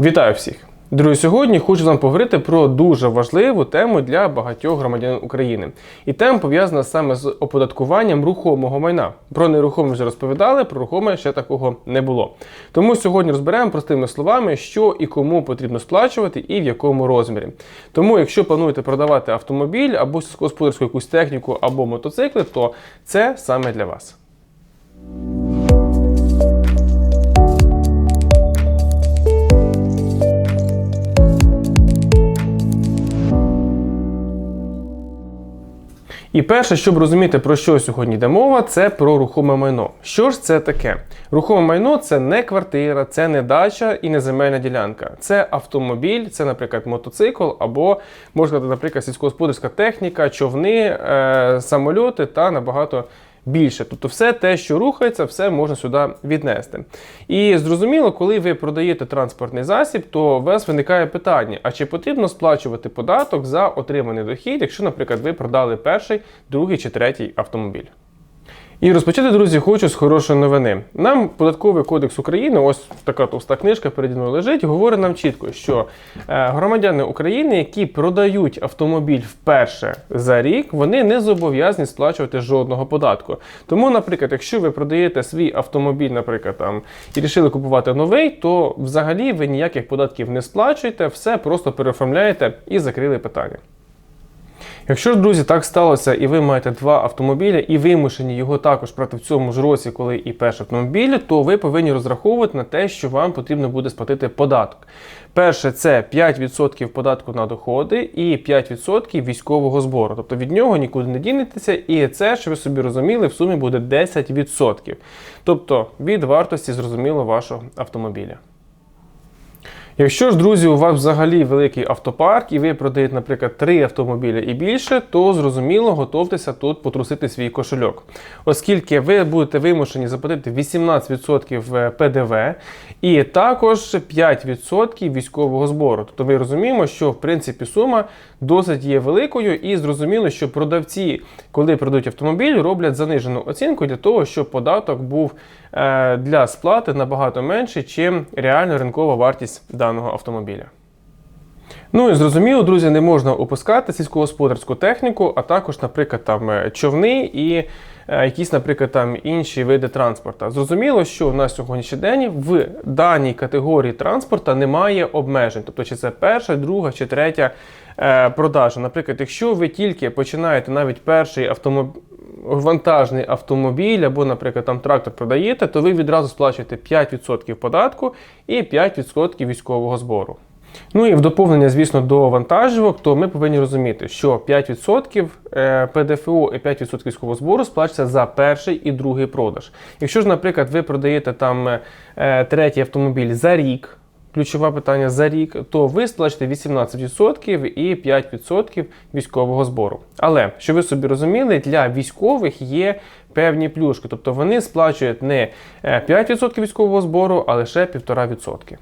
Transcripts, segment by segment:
Вітаю всіх! Друзі, сьогодні хочу з вами поговорити про дуже важливу тему для багатьох громадян України. І тема пов'язана саме з оподаткуванням рухомого майна. Про нерухоме вже розповідали, про рухоме ще такого не було. Тому сьогодні розберемо простими словами, що і кому потрібно сплачувати і в якому розмірі. Тому, якщо плануєте продавати автомобіль або сільськогосподарську якусь техніку або мотоцикли, то це саме для вас. І перше, щоб розуміти, про що сьогодні йде мова, це про рухоме майно. Що ж це таке? Рухоме майно це не квартира, це не дача і не земельна ділянка. Це автомобіль, це, наприклад, мотоцикл, або можна наприклад, сільськогосподарська техніка, човни, е, самольоти та набагато більше. Тобто, все те, що рухається, все можна сюди віднести. І зрозуміло, коли ви продаєте транспортний засіб, то у вас виникає питання: а чи потрібно сплачувати податок за отриманий дохід, якщо, наприклад, ви продали перший, другий чи третій автомобіль? І розпочати, друзі, хочу з хорошої новини. Нам податковий кодекс України, ось така товста книжка переді мною лежить, говорить нам чітко, що е, громадяни України, які продають автомобіль вперше за рік, вони не зобов'язані сплачувати жодного податку. Тому, наприклад, якщо ви продаєте свій автомобіль, наприклад, там і рішили купувати новий, то взагалі ви ніяких податків не сплачуєте, все просто переоформляєте і закрили питання. Якщо ж, друзі, так сталося, і ви маєте два автомобілі, і вимушені його також брати в цьому ж році, коли і перший автомобіль, то ви повинні розраховувати на те, що вам потрібно буде сплатити податок. Перше, це 5% податку на доходи і 5% військового збору. Тобто від нього нікуди не дінетеся, і це, що ви собі розуміли, в сумі буде 10%. Тобто від вартості зрозуміло вашого автомобіля. Якщо ж, друзі, у вас взагалі великий автопарк і ви продаєте, наприклад, три автомобілі і більше, то зрозуміло готовтеся тут потрусити свій кошельок. Оскільки ви будете вимушені заплатити 18% ПДВ і також 5% військового збору. Тобто ми розуміємо, що в принципі сума досить є великою, і зрозуміло, що продавці, коли продають автомобіль, роблять занижену оцінку для того, щоб податок був е, для сплати набагато менший, чим реальна ринкова вартість даного автомобіля. Ну і зрозуміло, друзі, не можна опускати сільськогосподарську техніку, а також, наприклад, там е, човни і е, якісь, наприклад, там інші види транспорту. Зрозуміло, що на сьогоднішній день в даній категорії транспорту немає обмежень, тобто чи це перша, друга чи третя е, продажа. Наприклад, якщо ви тільки починаєте навіть перший автомобіль. Вантажний автомобіль або, наприклад, там трактор продаєте, то ви відразу сплачуєте 5% податку і 5% військового збору. Ну і в доповнення, звісно, до вантажівок, то ми повинні розуміти, що 5% е, ПДФО і 5% військового збору сплачується за перший і другий продаж. Якщо ж, наприклад, ви продаєте там е, третій автомобіль за рік. Ключове питання за рік, то ви сплачите 18% і 5% військового збору. Але що ви собі розуміли, для військових є певні плюшки, тобто вони сплачують не 5% е, військового збору, а лише 1,5%.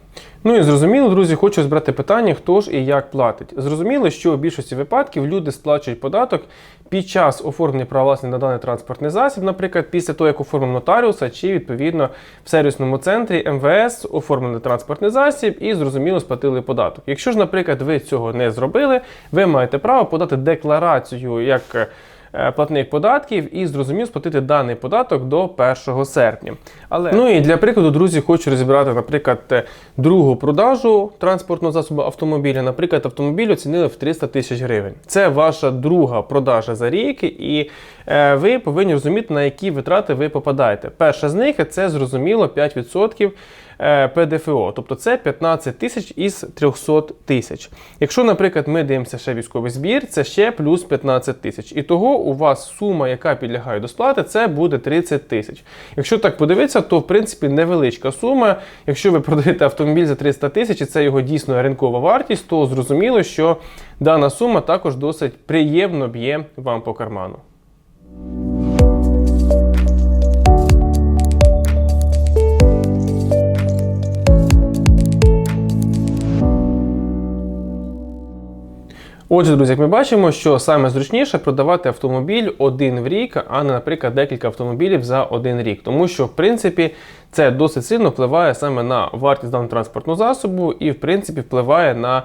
Ну і зрозуміло, друзі, хочу збрати питання, хто ж і як платить. Зрозуміло, що в більшості випадків люди сплачують податок під час оформлення права власності на даний транспортний засіб, наприклад, після того, як оформив нотаріуса, чи відповідно в сервісному центрі МВС оформили транспортний засіб і зрозуміло сплатили податок. Якщо ж, наприклад, ви цього не зробили, ви маєте право подати декларацію як. Е, платник податків і зрозумів сплатити даний податок до 1 серпня. Але ну і для прикладу, друзі, хочу розібрати, наприклад, е, другу продажу транспортного засобу автомобіля. Наприклад, автомобіль оцінили в 300 тисяч гривень. Це ваша друга продажа за рік, і е, ви повинні розуміти, на які витрати ви попадаєте. Перша з них це зрозуміло 5%. Е, ПДФО, тобто це 15 тисяч із 300 тисяч. Якщо, наприклад, ми дивимося ще військовий збір, це ще плюс 15 тисяч. І того у вас сума, яка підлягає до сплати, це буде 30 тисяч. Якщо так подивитися, то в принципі невеличка сума. Якщо ви продаєте автомобіль за 300 тисяч і це його дійсно ринкова вартість, то зрозуміло, що дана сума також досить приємно б'є вам по карману. Отже, друзі, як ми бачимо, що саме зручніше продавати автомобіль один в рік, а не, наприклад, декілька автомобілів за один рік. Тому що, в принципі, це досить сильно впливає саме на вартість даного транспортного засобу і, в принципі, впливає на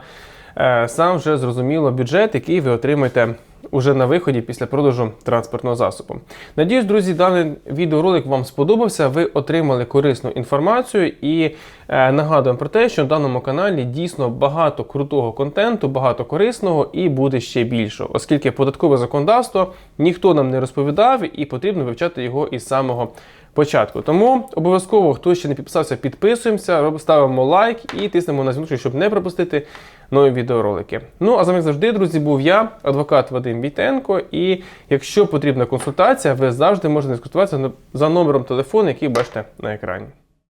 е, сам вже зрозуміло бюджет, який ви отримаєте уже на виході після продажу транспортного засобу. Надіюсь, друзі, даний відеоролик вам сподобався. Ви отримали корисну інформацію і е, нагадуємо про те, що на даному каналі дійсно багато крутого контенту, багато корисного і буде ще більше, оскільки податкове законодавство ніхто нам не розповідав і потрібно вивчати його із самого початку. Тому обов'язково, хто ще не підписався, підписуємося, ставимо лайк і тиснемо на дзвіночок, щоб не пропустити нові відеоролики. Ну а з вами завжди, друзі, був я, адвокат Вадим Війтенко. І якщо потрібна консультація, ви завжди можете скористуватися за номером телефону, який бачите на екрані.